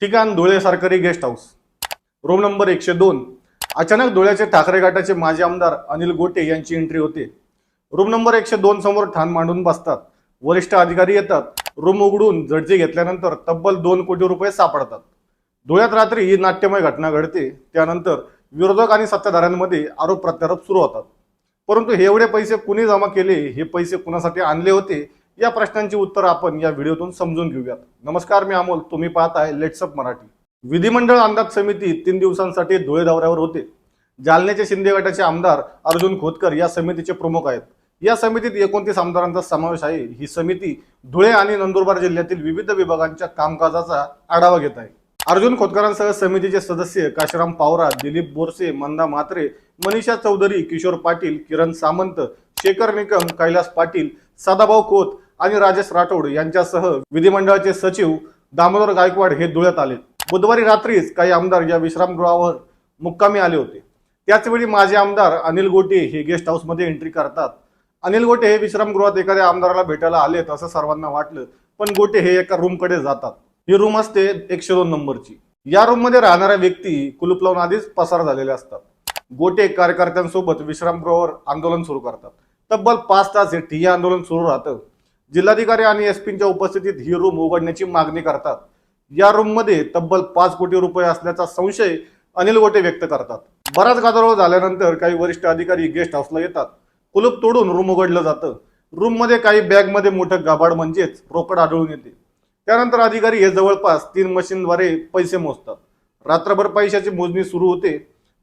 ठिकाण धुळे सरकारी guest house. Room number एकशे दोन. अचानक धुळ्याचे ठाकरे गटाचे माजी आमदार अनिल गोटे यांची एंट्री होते. रूम नंबर एकशे दोन समोर ठाण मांडून बसतात. वरिष्ठ अधिकारी येतात. रूम उघडून झडती घेतल्यानंतर तब्बल दोन कोटी रुपये सापडतात. धुळ्यात रात्री ही नाट्यमय घटना घडते. त्यानंतर विरोधक आणि सत्ताधाऱ्यांमध्ये आरोप प्रत्यारोप सुरू होतात. परंतु हे एवढे पैसे कुणी जमा केले? हे पैसे कुणासाठी आणले होते? या प्रश्नांची उत्तर आपण या व्हिडिओतून समजून घेऊयात. नमस्कार मी अमोल. तुम्ही पाहताय लेट्सअप मराठी. विधिमंडळ अंदाज समिती तीन दिवसांसाठी धुळे दौऱ्यावर होते. जालन्याचे शिंदे गटाचे आमदार अर्जुन खोतकर या समितीचे प्रमुख आहेत. या समितीत एकोणतीस आमदारांचा समावेश आहे. ही समिती धुळे आणि नंदुरबार जिल्ह्यातील विविध विभागांच्या कामकाजाचा आढावा घेत आहे. अर्जुन खोतकरांसह समितीचे सदस्य काशीराम पावरा दिलीप बोरसे मंदा म्हात्रे मनीषा चौधरी किशोर पाटील किरण सामंत शेखर निकम कैलास पाटील सदाभाऊ खोत आणि राजेश राठोड यांच्यासह विधिमंडळाचे सचिव दामोदर गायकवाड हे धुळ्यात आले. बुधवारी रात्रीच काही आमदार या विश्रामगृहावर मुक्कामी आले होते. त्याचवेळी माजी आमदार अनिल गोटे हे गेस्ट हाऊसमध्ये एंट्री करतात. अनिल गोटे हे विश्रामगृहात एखाद्या आमदाराला भेटायला आलेत असं सर्वांना वाटलं पण गोटे हे एका रूमकडे जातात. ही रूम असते एकशे दोन नंबरची. या रूममध्ये राहणाऱ्या व्यक्ती कुलूप लावून आधीच पसार झालेल्या असतात. गोटे कार्यकर्त्यांसोबत विश्रामगृहावर आंदोलन सुरू करतात. तब्बल पाच तास हे ठिय्या आंदोलन सुरू राहतं. जिल्हाधिकारी आणि एसपीच्या उपस्थितीत ही रूम उघडण्याची मागणी करतात. या रूममध्ये तब्बल पाच कोटी रुपये असल्याचा संशय अनिल गोटे व्यक्त करतात. बराच गदारोळ झाल्यानंतर काही वरिष्ठ अधिकारी गेस्ट हाऊसला येतात. कुलूप तोडून रूम उघडलं जातं. रूममध्ये काही बॅगमध्ये मोठं गाभाड म्हणजेच रोकड आढळून येते. त्यानंतर अधिकारी हे जवळपास तीन मशीनद्वारे पैसे मोजतात. रात्रभर पैशाची मोजणी सुरू होते.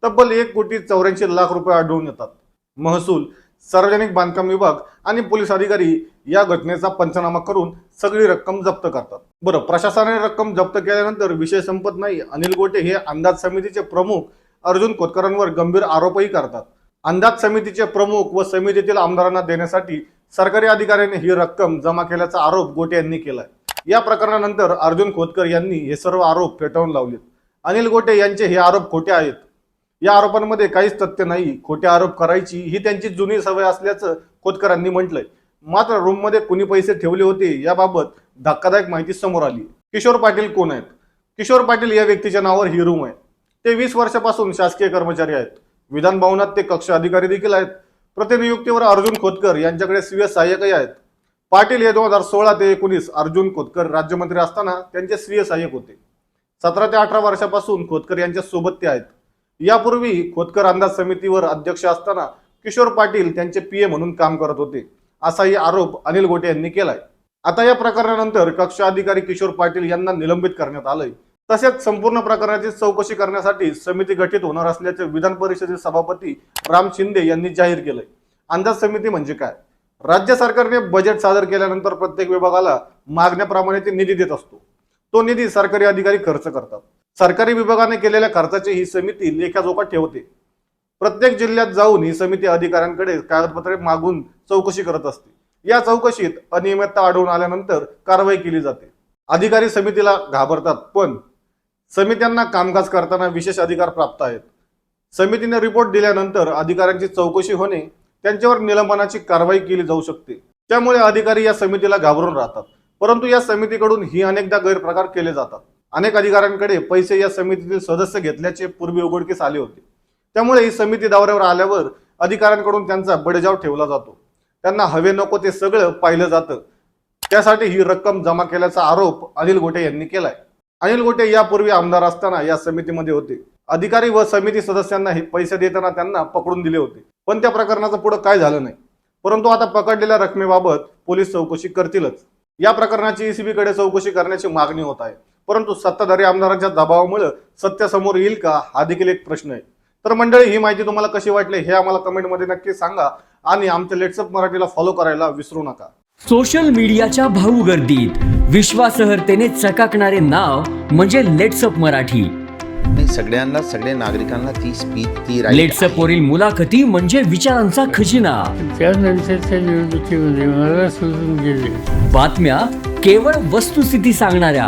तब्बल एक कोटी चौऱ्याऐंशी लाख रुपये आढळून येतात. महसूल सार्वजनिक बांधकाम विभाग आणि पोलीस अधिकारी या घटनेचा पंचनामा करून सगळी रक्कम जप्त करतात. बरं प्रशासनाने रक्कम जप्त केल्यानंतर विषय संपत नाही. अनिल गोटे हे अंदाज समितीचे प्रमुख अर्जुन खोतकरांवर गंभीर आरोपही करतात. अंदाज समितीचे प्रमुख व समितीतील आमदारांना देण्यासाठी सरकारी अधिकाऱ्यांनी ही रक्कम जमा केल्याचा आरोप गोटे यांनी केलाय. या प्रकरणानंतर अर्जुन खोतकर यांनी हे सर्व आरोप फेटाळून लावलेत. अनिल गोटे यांचे हे आरोप खोटे आहेत. या आरोपांमध्ये काहीच तथ्य नाही. खोटे आरोप करायची ही त्यांची जुनी सवय असल्याचं खोतकरांनी म्हटलंय. मात्र रूममध्ये कुणी पैसे ठेवले होते याबाबत धक्कादायक माहिती समोर आली. किशोर पाटील कोण आहेत? किशोर पाटील या व्यक्तीच्या नावावर ही रूम आहे. ते वीस वर्षापासून शासकीय कर्मचारी आहेत. विधान भवनात ते कक्ष अधिकारी देखील आहेत. प्रतिनियुक्तीवर अर्जुन खोतकर यांच्याकडे स्वीय सहाय्यकही आहेत. पाटील हे दोन हजार सोळा ते एकोणीस अर्जुन खोतकर राज्यमंत्री असताना त्यांचे स्वीय सहाय्यक होते. सतरा ते अठरा वर्षापासून खोतकर यांच्या सोबत ते आहेत. यापूर्वी खोतकर अंदाज समितीवर अध्यक्ष असताना किशोर पाटील त्यांचे पीए म्हणून काम करत होते. असाही आरोप अनिल गोटे यांनी केलाय. आता या प्रकरणानंतर कक्ष अधिकारी किशोर पाटील यांना निलंबित करण्यात आलंय. तसेच संपूर्ण प्रकरणाची चौकशी करण्यासाठी समिती गठीत होणार असल्याचे विधान परिषदेचे सभापती राम शिंदे यांनी जाहीर केलंय. अंदाज समिती म्हणजे काय? राज्य सरकारने बजेट सादर केल्यानंतर प्रत्येक विभागाला मागण्याप्रमाणे ते निधी देत असतो. तो निधी सरकारी अधिकारी खर्च करतात. सरकारी विभागाने केलेल्या खर्चाची ही समिती लेखाजोखा ठेवते. प्रत्येक जिल्ह्यात जाऊन ही समिती अधिकाऱ्यांकडे कागदपत्रे मागून चौकशी करत असते. या चौकशीत अनियमितता आढळून आल्यानंतर कारवाई केली जाते. अधिकारी समितीला घाबरतात पण समित्यांना कामकाज करताना विशेष अधिकार प्राप्त आहेत. समितीने रिपोर्ट दिल्यानंतर अधिकाऱ्यांची चौकशी होणे त्यांच्यावर निलंबनाची कारवाई केली जाऊ शकते. त्यामुळे अधिकारी या समितीला घाबरून राहतात. परंतु या समितीकडून ही अनेकदा गैरप्रकार केले जातात. अनेक अधिकाऱ्यांकडे पैसे या समितीतील सदस्य घेतल्याचे पूर्वी उघडकीस आले होते. त्यामुळे ही समिती दौऱ्यावर आल्यावर अधिकाऱ्यांकडून त्यांचा बडजाव ठेवला जातो. त्यांना हवे नको ते सगळं पाहिलं जातं. त्यासाठी ही रक्कम जमा केल्याचा आरोप अनिल गोटे यांनी केलाय. अनिल गोटे यापूर्वी आमदार असताना या समितीमध्ये होते. अधिकारी व समिती सदस्यांना हे पैसे देताना त्यांना पकडून दिले होते. पण त्या प्रकरणाचं पुढे काय झालं नाही. परंतु आता पकडलेल्या रकमेबाबत पोलीस चौकशी करतीलच. या प्रकरणाची ईसीबीकडे कडे चौकशी करण्याची मागणी होत आहे. परंतु सत्ताधारी आमदारांच्या दबावामुळे सत्य समोर येईल का हा देखील एक प्रश्न आहे. तर मंडळी ही माहिती तुम्हाला कशी वाटली हे आम्हाला कमेंटमध्ये नक्की सांगा आणि आमच्या लेट्सअप मराठीला फॉलो करायला विसरू नका. सोशल मीडियाच्या भाऊ गर्दीत विश्वासार्हतेने चकाकणारे नाव म्हणजे लेट्सअप मराठी. सगळ्यांना सगळ्या नागरिकांना ती स्पीच ती लेट्सअप वरील मुलाखती म्हणजे विचारांचा खजिना. त्यानंतरच्या निवडणुकीमध्ये मला सोडून गेले. बातम्या केवळ वस्तुस्थिती सांगणाऱ्या.